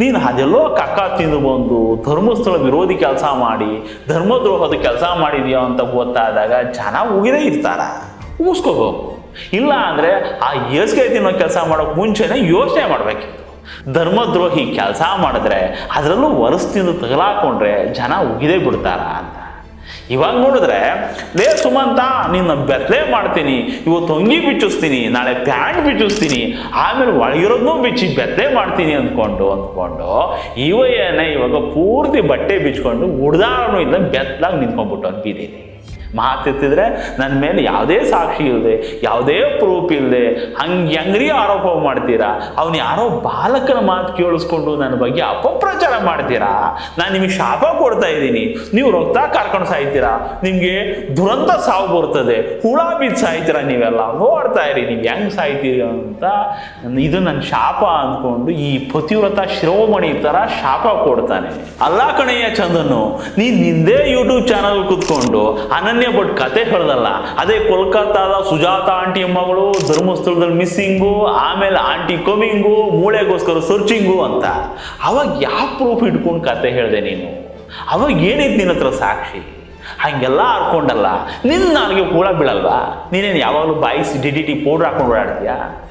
ನೀನು ಅದೆಲ್ಲೋ ಕಕ್ಕ ತಿಂದು ಬಂದು ಧರ್ಮಸ್ಥಳ ವಿರೋಧಿ ಕೆಲಸ ಮಾಡಿ, ಧರ್ಮದ್ರೋಹದ ಕೆಲಸ ಮಾಡಿದ್ಯೋ ಅಂತ ಗೊತ್ತಾದಾಗ ಜನ ಉಗಿದೇ ಇರ್ತಾರ. ಉಗಿಸ್ಕೋಬೇಕು ಇಲ್ಲ ಅಂದರೆ ಆ ಏಸ್ಗೆ ತಿನ್ನೋ ಕೆಲಸ ಮಾಡೋಕೆ ಮುಂಚೆನೇ ಯೋಚನೆ ಮಾಡಬೇಕಿತ್ತು. ಧರ್ಮದ್ರೋಹಿ ಕೆಲಸ ಮಾಡಿದ್ರೆ ಅದರಲ್ಲೂ ವರಸ್ತಿಂದ ತಗಲಾಕೊಂಡ್ರೆ ಜನ ಉಗಿದೇ ಬಿಡ್ತಾರ ಅಂತ. ಇವಾಗ ನೋಡಿದ್ರೆ, ಲೇ ಸುಮಂತ, ನಿನ್ನ ಬೆತ್ತಲೆ ಮಾಡ್ತೀನಿ, ಇವತ್ತು ಅಂಗಿ ಬಿಚ್ಚಿಸ್ತೀನಿ, ನಾಳೆ ಪ್ಯಾಂಟ್ ಬಿಚ್ಚಿಸ್ತೀನಿ, ಆಮೇಲೆ ಒಳಗಿರೋದನ್ನೂ ಬಿಚ್ಚಿ ಬೆತ್ತಲೆ ಮಾಡ್ತೀನಿ ಅಂದ್ಕೊಂಡು ಅಂದ್ಕೊಂಡು ಇವ ಏನೇ ಇವಾಗ ಪೂರ್ತಿ ಬಟ್ಟೆ ಬಿಚ್ಕೊಂಡು ಉಡ್ದಾರನು ಇಲ್ಲ ಬೆತ್ತಲಾಗಿ ನಿಂತ್ಕೊಂಡ್ಬಿಟ್ಟು ಅನ್ಬಿದ್ದೀನಿ ಮಾತೆತ್ತಿದ್ರೆ ನನ್ನ ಮೇಲೆ ಯಾವುದೇ ಸಾಕ್ಷಿ ಇಲ್ಲದೆ ಯಾವುದೇ ಪ್ರೂಫ್ ಇಲ್ಲದೆ ಹಂಗೆ ಹೆಂಗ್ರಿ ಆರೋಪ ಮಾಡ್ತೀರಾ? ಅವ್ನು ಯಾರೋ ಬಾಲಕನ ಮಾತು ಕೇಳಿಸ್ಕೊಂಡು ನನ್ನ ಬಗ್ಗೆ ಅಪಪ್ರಚಾರ ಮಾಡ್ತೀರಾ? ನಾನು ನಿಮಗೆ ಶಾಪ ಕೊಡ್ತಾ ಇದ್ದೀನಿ. ನೀವು ರಕ್ತ ಕರ್ಕೊಂಡು ಸಾಯ್ತೀರಾ? ನಿಮಗೆ ದುರಂತ ಸಾವು ಬರ್ತದೆ. ಹುಳ ಬಿದ್ದು ಸಾಯ್ತೀರಾ ನೀವೆಲ್ಲ? ನೋಡ್ತಾ ಇರಿ, ನೀವು ಹೆಂಗೆ ಸಾಯ್ತೀರಿ ಅಂತ ಇದು ನನ್ನ ಶಾಪ ಅಂದ್ಕೊಂಡು ಈ ಪತಿವ್ರತ ಶಿರೋಮಣಿ ಥರ ಶಾಪ ಕೊಡ್ತಾನೆ. ಅಲ್ಲ ಕಣಯ್ಯ ಚಂದನು ನೀನು ನಿಂದೇ ಯೂಟ್ಯೂಬ್ ಚಾನಲ್ ಕೂತ್ಕೊಂಡು ಅನನ್ಯ ಭಟ್ ಕತೆ ಹೇಳ್ದಲ್ಲ. ಅದೇ ಕೋಲ್ಕತ್ತಾದ ಸುಜಾತ ಆಂಟಿ ಮಗಳು ಧರ್ಮಸ್ಥಳದಲ್ಲಿ ಮಿಸ್ಸಿಂಗು ಆಮೇಲೆ ಆಂಟಿ ಕಮಿಂಗು ಮೂಳೆಗೋಸ್ಕರ ಸರ್ಚಿಂಗು ಅಂತ. ಅವಾಗ ಯಾವ ಪ್ರೂಫ್ ಇಟ್ಕೊಂಡು ಕತೆ ಹೇಳಿದೆ ನೀನು? ಅವಾಗ ಏನಿದ್ ನಿನ್ನ ಹತ್ರ ಸಾಕ್ಷಿ? ಹಂಗೆಲ್ಲ ಆಡ್ಕೊಂಡಲ್ಲ. ನಿನ್ನ ನನಗೆ ಕೂಡ ಬೀಳಲ್ವಾ? ನೀನೇನು ಯಾವಾಗಲೂ ಬಾಯಿಸಿ ಡಿ ಡಿ ಟಿ ಪೌಡ್ರ್ ಹಾಕೊಂಡು ಓಡಾಡ್ತೀಯಾ?